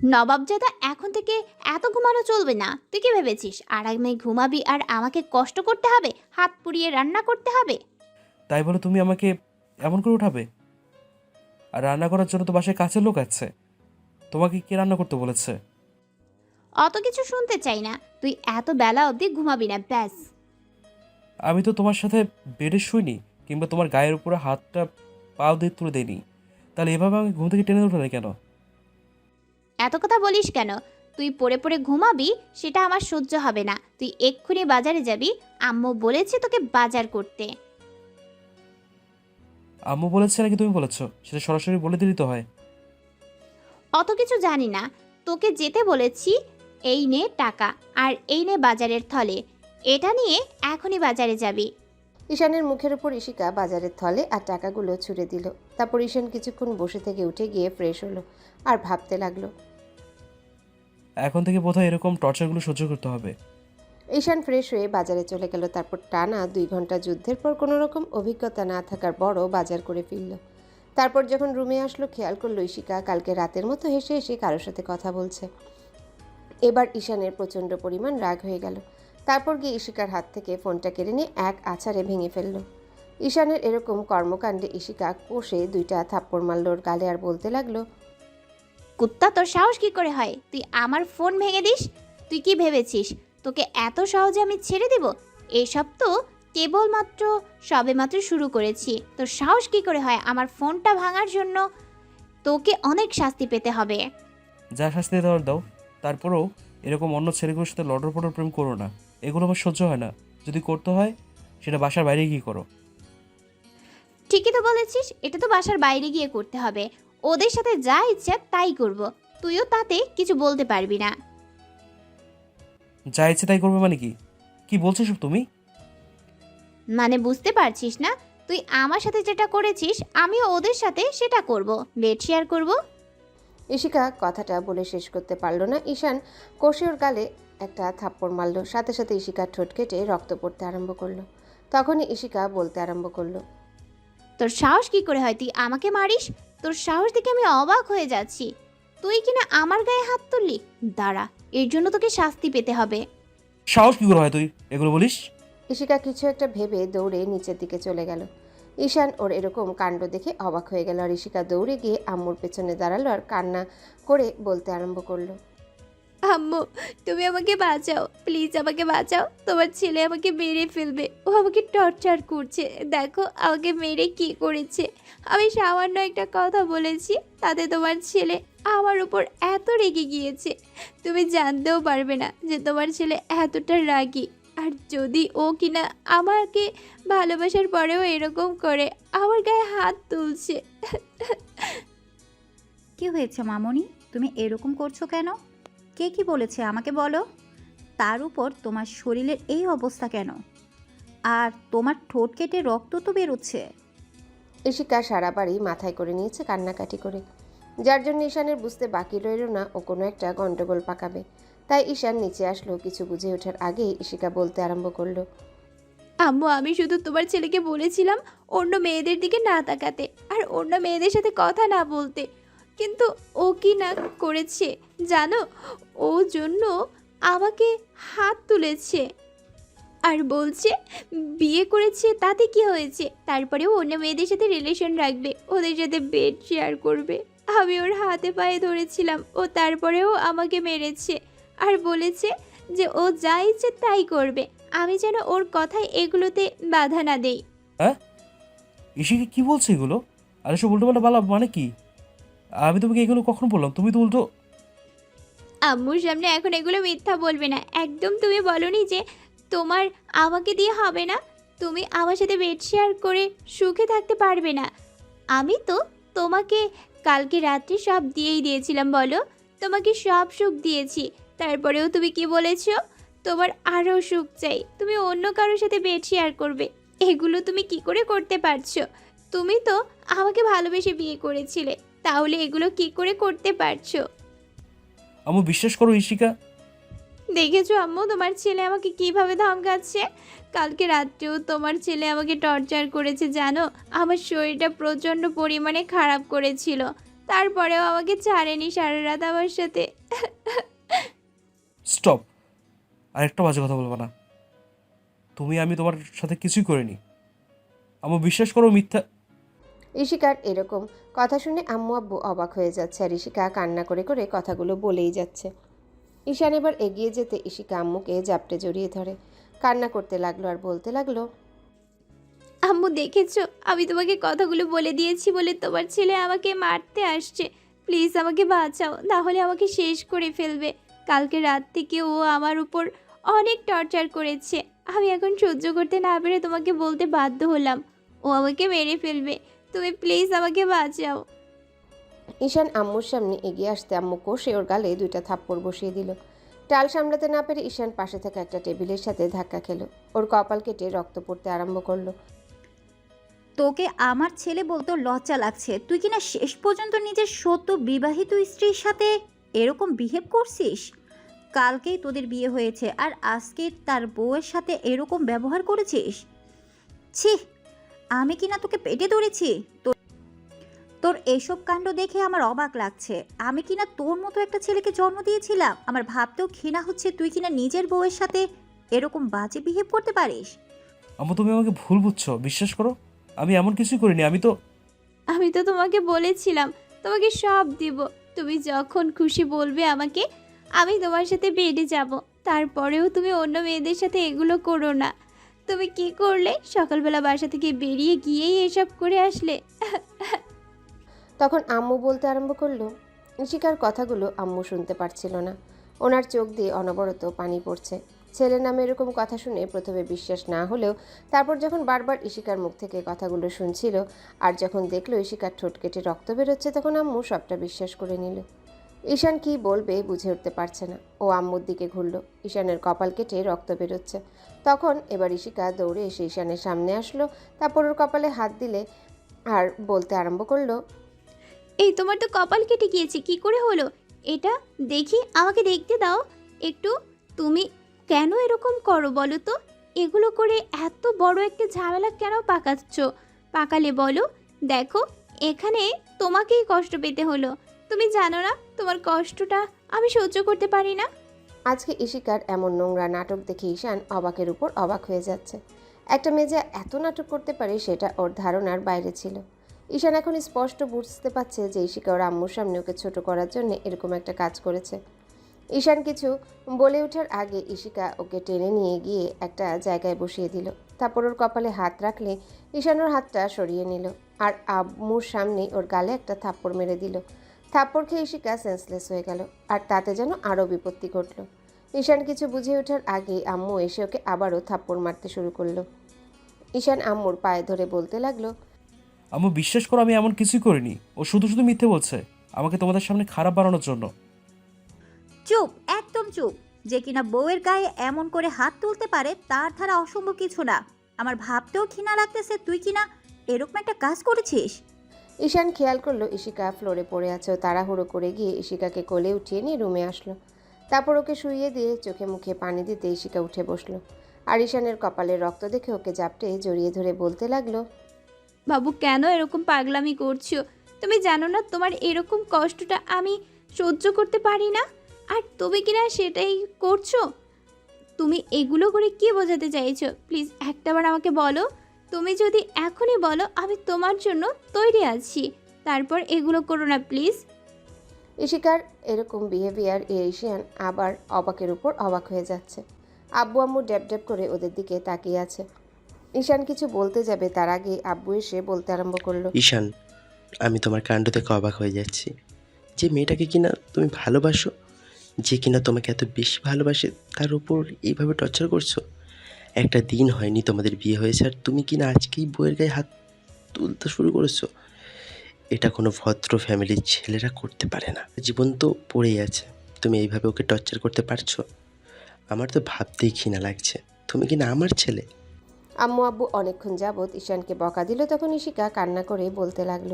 নবাবজাদা এখন থেকে এত ঘুমানো চলবে না। তুই কি ভেবেছিস? আরামে ঘুমাবি আর আমাকে কষ্ট করতে হবে? হাত পুড়িয়ে রান্না করতে হবে? তাই বলে তুমি আমাকে এমন করে উঠাবে? আর রান্না করার জন্য তো বাসায় কাছের লোক আছে। তোমাকে কে রান্না করতে বলেছে? অত কিছু শুনতে চাই না। তুই এত বেলা অবধি ঘুমাবি না ব্যাস। আমি তো তোমার সাথে বেডে শুইনি কিংবা তোমার গায়ের উপরে হাতটা পাও দিয়ে তুলে দেয়নি তাহলে এভাবে আমি ঘুম থেকে টেনে উঠলে কেন? এত কথা বলিস কেন? তুই পড়ে পড়ে ঘুমাবি সেটা আমার সহ্য হবে না। তুই এক্ষুনি বাজারে যাবি আম্মু বলেছে তোকে বাজার করতে। আম্মু বলেছে নাকি তুমি বলেছ? সেটা সরাসরি বলে দিলেই তো হয়। অত কিছু জানি না। তোকে যেতে বলেছি এই নে টাকা আর এই নে বাজারের থলে। এটা নিয়ে এখনই বাজারে যাবি। ঈশানের মুখের উপর ঈশিকা বাজারের থলে আর টাকাগুলো ছুড়ে দিল। তারপর ঈশান কিছুক্ষণ বসে থেকে উঠে গিয়ে ফ্রেশ হলো আর ভাবতে লাগল এখন থেকে বোধহয় এরকম টর্চারগুলো সহ্য করতে হবে। ঈশান ফ্রেশ হয়ে বাজারে চলে গেল, তারপর টানা দুই ঘণ্টা যুদ্ধের পর কোনো রকম অভিজ্ঞতা না থাকার বড় বাজার করে ফিরল। তারপর যখন রুমে আসলো, খেয়াল করল ঈশিকা কালকে রাতের মতো হেসে হেসে কারোর সাথে কথা বলছে। এবার ঈশানের প্রচণ্ড পরিমাণ রাগ হয়ে গেল। তারপর গিয়ে ঈশিকার হাত থেকে ফোনটা কেড়ে নিয়ে এক আছাড়ে ভেঙে ফেলল। ঈশানের এরকম কর্মকাণ্ডে ঈশিকা কষে দুইটা থাপ্পড় মারল গালে আর বলতে লাগল কুত্তা তোর সাহস কি করে হয়? তুই আমার ফোন ভেঙে দিস? তুই কি ভেবেছিস? তোকে এত সহজে আমি ছেড়ে দেব? এসব তো কেবলমাত্র সবেমাত্র শুরু করেছি। তোর সাহস কি করে হয় আমার ফোনটা ভাঙার জন্য? তোকে অনেক শাস্তি পেতে হবে। যা শাস্তি দেওয়ার দাও। তারপরেও এরকম অন্য ছেলেগুলোর সাথে লটর পটর প্রেম করো না। এগুলো আমার সহ্য হয় না। যদি করতে হয় সেটা বাসার বাইরে গিয়ে করো। ঠিকই তো বলেছিস এটা তো বাসার বাইরে গিয়ে করতে হবে। ওদের সাথে যা ইচ্ছা তাই করব। তুইও তাতে কিছু বলতে পারবি না। যা ইচ্ছে তাই করবে মানে কি? কি বলছো সব তুমি? মানে বুঝতে পারছিস না? তুই আমার সাথে যেটা করেছিস আমিও ওদের সাথে সেটা করব। বেড শেয়ার করব। ঈশিকা কথাটা বলে শেষ করতে পারল না। ঈশান কষে ওর গালে একটা থাপ্পড় মারল। সাথে সাথে ঈশিকার ঠোঁট কেটে রক্ত পড়তে আরম্ভ করল। তখনই ঈশিকা বলতে আরম্ভ করল তোর সাহস কি করে হয়? তুই আমাকে মারিস? তোর সাহস দেখে আমি অবাক হয়ে যাচ্ছি। তুই কিনা আমার গায়ে হাত তুললি? দাঁড়া এর জন্য তোকে শাস্তি পেতে হবে। সাহস কি করে হয় তুই? এগুলো বলিস? ঈশিকা কিছু একটা ভেবে দৌড়ে নিচের দিকে চলে গেল। ঈশান ওর এরকম কাণ্ড দেখে অবাক হয়ে গেল আর ঈশিকা দৌড়ে গিয়ে আম্মুর পেছনে দাঁড়াল আর কান্না করে বলতে আরম্ভ করল। আম্মু, তুমি আমাকে বাঁচাও। প্লিজ আমাকে বাঁচাও। তোমার ছেলে আমাকে মেরে ফেলবে। ও আমাকে টর্চার করছে। দেখো, আমাকে মেরে কি করেছে। আমি সামান্য একটা কথা বলেছি, তাতে তোমার ছেলে আমার উপর এত রেগে গিয়েছে। তুমি জানতেও পারবে না যে তোমার ছেলে এতটা রাগী। আর যদি ও কিনা আমাকে ভালোবাসার পরেও এরকম করে, আমার গায়ে হাত তুলছে। কি হয়েছে মামনি? তুমি এরকম করছ কেন? কে কি বলেছে আমাকে বলো? তার উপর তোমার শরীরের এই অবস্থা কেন? আর তোমার ঠোঁট কেটে রক্ত তো বেরোচ্ছে। ঈশিকা সারা বাড়ি মাথায় করে নিয়েছে কান্নাকাটি করে। যার জন্য ঈশানের বুঝতে বাকি রইল না ও কোনো একটা গণ্ডগোল পাকাবে। তাই ঈশান নিচে আসলো কিছু বুঝে ওঠার আগেই ঈশিকা বলতে আরম্ভ করল। আম্মু আমি শুধু তোমার ছেলেকে বলেছিলাম অন্য মেয়েদের দিকে না তাকাতে আর অন্য মেয়েদের সাথে কথা না বলতে। কিন্তু ও কি না করেছে জানো? ও জন্য আমাকে হাত তুলেছে। আর বলছে, বিয়ে করেছে, তাতে কি হয়েছে? তারপরেও অন্য মেয়েদের সাথে রিলেশন রাখবে, ওদের সাথে বেড শেয়ার করবে। আমি ওর হাতে পায়ে ধরেছিলাম, ও তারপরেও আমাকে মেরেছে। আর বলেছে যে ও যা ইচ্ছে তাই করবে। আমি যেন ওর কথায় এগুলোতে বাধা না দেই। ইসিকে কি বলছে এগুলো? আর এসব উল্টো পাল্টা বালা মানে কি? আমি তোমাকে এগুলো কখন বললাম? তুমি তো উল্টো আম্মুর সামনে এখন এগুলো মিথ্যা বলবে না। একদম তুমি বলনি যে তোমার আমাকে দিয়ে হবে না? তুমি আমার সাথে বেড শেয়ার করে সুখে থাকতে পারবে না। আমি তো তোমাকে কালকে রাত্রে সব দিয়েই দিয়েছিলাম, বলো। তোমাকে সব সুখ দিয়েছি। তারপরেও তুমি কি বলেছ? তোমার আরও সুখ চাই। তুমি অন্য কারোর সাথে বেড শেয়ার করবে। এগুলো তুমি কি করে করতে পারছ? তুমি তো আমাকে ভালোবেসে বিয়ে করেছিলে। তাহলে এগুলো কি করে করতে পারছ? আমি বিশ্বাস করো ঈশিকা। দেখেছ আম্মু তোমার ছেলে আমাকে কীভাবে ধমকাচ্ছে? কালকে রাত্রেও তোমার ছেলে আমাকে টর্চার করেছে জানো? আমার শরীরটা প্রচণ্ড পরিমাণে খারাপ করেছিল। তারপরেও আমাকে ছাড়েনি সারা রাত আমার সাথে। স্টপ। আর একটা বাজে কথা বলব না। তুমি আমি তোমার সাথে কিছুই করিনি। আমার বিশ্বাস করো মিথ্যা ঈশিকার এরকম। কথা শুনে আম্মু আব্বু অবাক হয়ে যাচ্ছে আর ঈশিকা কান্না করে করে কথাগুলো বলেই যাচ্ছে। ঈশান এবার এগিয়ে যেতে ঈশিকা আম্মুকে জাপটে জড়িয়ে ধরে। কান্না করতে লাগল আর বলতে লাগল, আম্মু দেখেছ? আমি তোমাকে কথাগুলো বলে দিয়েছি বলে তোমার ছেলে আমাকে মারতে আসছে। প্লিজ আমাকে বাঁচাও, নাহলে আমাকে শেষ করে ফেলবে। কালকে রাত থেকে ও আমার উপর অনেক টর্চার করেছে। আমি এখন সহ্য করতে না পেরে তোমাকে বলতে বাধ্য হলাম। ও আমাকে মেরে ফেলবে। তুমি প্লিজ আমাকে বাঁচাও। ঈশান আম্মুর সামনে এগিয়ে আসতে আম্মু কষে ওর গালে দুইটা থাপ্পড় বসিয়ে দিল। টাল সামলাতে না পেরে ঈশান পাশে থাকা একটা টেবিলের সাথে ধাক্কা খেলো। ওর কপাল কেটে রক্ত পড়তে আরম্ভ করল। তোকে আমার ছেলে বলতো লজ্জা লাগছে। তুই কিনা শেষ পর্যন্ত নিজের সত্য বিবাহিত স্ত্রীর সাথে এরকম বিহেভ করছিস? কালকেই তোদের বিয়ে হয়েছে আর আজকে তার বউয়ের সাথে এরকম ব্যবহার করেছিস? ছি! আমি কি না তোকে পেটে ধরেছি? তোর তোর এসব কাণ্ড দেখে আমার অবাক লাগছে। আমি কিনা তোর মতো একটা ছেলেকে জন্ম দিয়েছিলাম? আমার ভাবতেও ঘৃণা হচ্ছে তুই কিনা নিজের বউয়ের সাথে এরকম বাজে বিহেভ করতে পারিস? আমু তুমি আমাকে ভুল বুঝছ বিশ্বাস করো। আমি এমন কিছুই করিনি আমি তো আমি তো তোমাকে বলেছিলাম তোমাকে সব দিব। তুমি যখন খুশি বলবে আমাকে আমি তোমার সাথে বেডে যাব। তারপরেও তুমি অন্য মেয়েদের সাথে এগুলো করো না। তুমি কি করলে? সকালবেলা বাসা থেকে বেরিয়ে গিয়েই এসব করে আসলে। তখন আম্মু বলতে আরম্ভ করল ঈশিকার কথাগুলো আম্মু শুনতে পারছিল না। ওনার চোখ দিয়ে অনবরত পানি পড়ছে। ছেলে নামে এরকম কথা শুনে প্রথমে বিশ্বাস না হলেও তারপর যখন বারবার ঈশিকার মুখ থেকে কথাগুলো শুনছিল আর যখন দেখল ঈশিকার ঠোঁট কেটে রক্ত বেরোচ্ছে, তখন আম্মু সবটা বিশ্বাস করে নিল। ঈশান কি বলবে বুঝে উঠতে পারছে না। ও আম্মুর দিকে ঘুরল। ঈশানের কপাল কেটে রক্ত বেরোচ্ছে। তখন এবার ঈশিকা দৌড়ে এসে ঈশানের সামনে আসলো। তারপর ওর কপালে হাত দিলে আর বলতে আরম্ভ করল, এই, তোমার তো কপাল কেটে গিয়েছে, কি করে হলো? এটা দেখি, আমাকে দেখতে দাও। একটু তুমি কেন এরকম করো বলো তো? এগুলো করে এত বড় একটা ঝামেলা কেন পাকাচ্ছ? পাকালে বলো, দেখো, এখানে তোমাকেই কষ্ট পেতে হলো। তুমি জানো না, তোমার কষ্টটা আমি সহ্য করতে পারি না? আজকে ঈশিকার এমন নোংরা নাটক দেখে ঈশান অবাকের উপর অবাক হয়ে যাচ্ছে। একটা মেয়ে যে এত নাটক করতে পারে সেটা ওর ধারণার বাইরে ছিল। ঈশান এখন স্পষ্ট বুঝতে পারছে যে ঈশিকা ওর আম্মুর সামনে ওকে ছোট করার জন্য এরকম একটা কাজ করেছে। ঈশান কিছু বলে ওঠার আগে ঈশিকা ওকে টেনে নিয়ে গিয়ে একটা জায়গায় বসিয়ে দিল। তারপর ওর কপালে হাত রাখলে ঈশান ওর হাতটা সরিয়ে নিল। আর আম্মুর সামনে ওর গালে একটা থাপ্পড় মেরে দিল। থাপ্পড় খেয়ে ঈশিকা সেন্সলেস হয়ে গেল আর তাতে যেন আরও বিপত্তি ঘটল। ঈশান কিছু বুঝে ওঠার আগেই আম্মু এসে ওকে আবারও থাপ্পড় মারতে শুরু করল। ঈশান আম্মুর পায়ে ধরে বলতে লাগল আম্মু বিশ্বাস করো আমি এমন কিছুই করিনি। ও শুধু শুধু মিথ্যে বলছে। আমাকে তোমাদের সামনে খারাপ বানানোর জন্য। চুপ একদম চুপ। যে কিনা বউয়ের গায়ে এমন করে হাত তুলতে পারে তার ধারা অসম্ভব কিছু না। আমার ভাবতেও ঘৃণা লাগতেছে তুই কিনা এরকম একটা কাজ করেছিস? ঈশান খেয়াল করল ঈশিকা ফ্লোরে পড়ে আছে তাড়াহুড়ো করে গিয়ে ঈশিকাকে কোলে উঠিয়ে নিয়ে রুমে আসলো। তারপর ওকে শুইয়ে দিয়ে চোখে মুখে পানি দিতে ঈশিকা উঠে বসল। আর ঈশানের কপালে রক্ত দেখে ওকে জাপটে জড়িয়ে ধরে বলতে লাগল, বাবু, কেন এরকম পাগলামি করছ? তুমি জানো না তোমার এরকম কষ্টটা আমি সহ্য করতে পারি না? আর তুমি কিনা সেটাই করছ? তুমি এগুলো করে কি বোঝাতে চাইছো? প্লিজ একটাবার আমাকে বলো। তুমি যদি এখনই বলো আমি তোমার জন্য তৈরি আছি। তারপর এগুলো করো না প্লিজ। ঈশিকার এরকম বিহেভিয়ার এ ঈশান আবার অবাকের উপর অবাক হয়ে যাচ্ছে। আব্বু আম্মু ড্যাব ড্যাব করে ওদের দিকে তাকিয়ে আছে। ঈশান কিছু বলতে যাবে তার আগে আব্বু এসে বলতে আরম্ভ করল। ঈশান আমি তোমার কাণ্ড থেকে অবাক হয়ে যাচ্ছি। যে মেয়েটাকে কিনা তুমি ভালোবাসো যে কিনা তোমাকে এত বেশি ভালোবাসে তার উপর এইভাবে টর্চার করছ? একটা দিন হয়নি তোমাদের বিয়ে হয়েছে আর তুমি কি না আজকেই বইয়ের গায়ে হাত তুলতে শুরু করেছ? এটা কোনো ভদ্র ফ্যামিলির ছেলেরা করতে পারে না। জীবন তো পড়েই আছে। তুমি এইভাবে ওকে টর্চার করতে পারছ? আমার তো ভাবতেই ঘৃণা লাগছে। তুমি কি না আমার ছেলে? আম্মু আব্বু অনেকক্ষণ যাবৎ ঈশানকে বকা দিল তখন ঈশিকা কান্না করে বলতে লাগল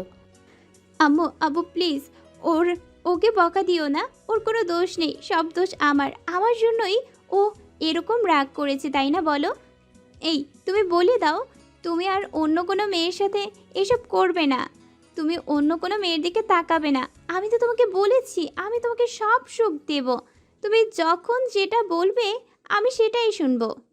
আম্মু আব্বু প্লিজ ওর ওকে বকা দিও না। ওর কোনো দোষ নেই। সব দোষ আমার। আমার জন্যই ও এরকম রাগ করেছে, তাই না বলো? এই, তুমি বলে দাও, তুমি আর অন্য কোনো মেয়ের সাথে এসব করবে না। তুমি অন্য কোনো মেয়ের দিকে তাকাবে না। আমি তো তোমাকে বলেছি, আমি তোমাকে সব সুখ দেব। তুমি যখন যেটা বলবে, আমি সেটাই শুনব।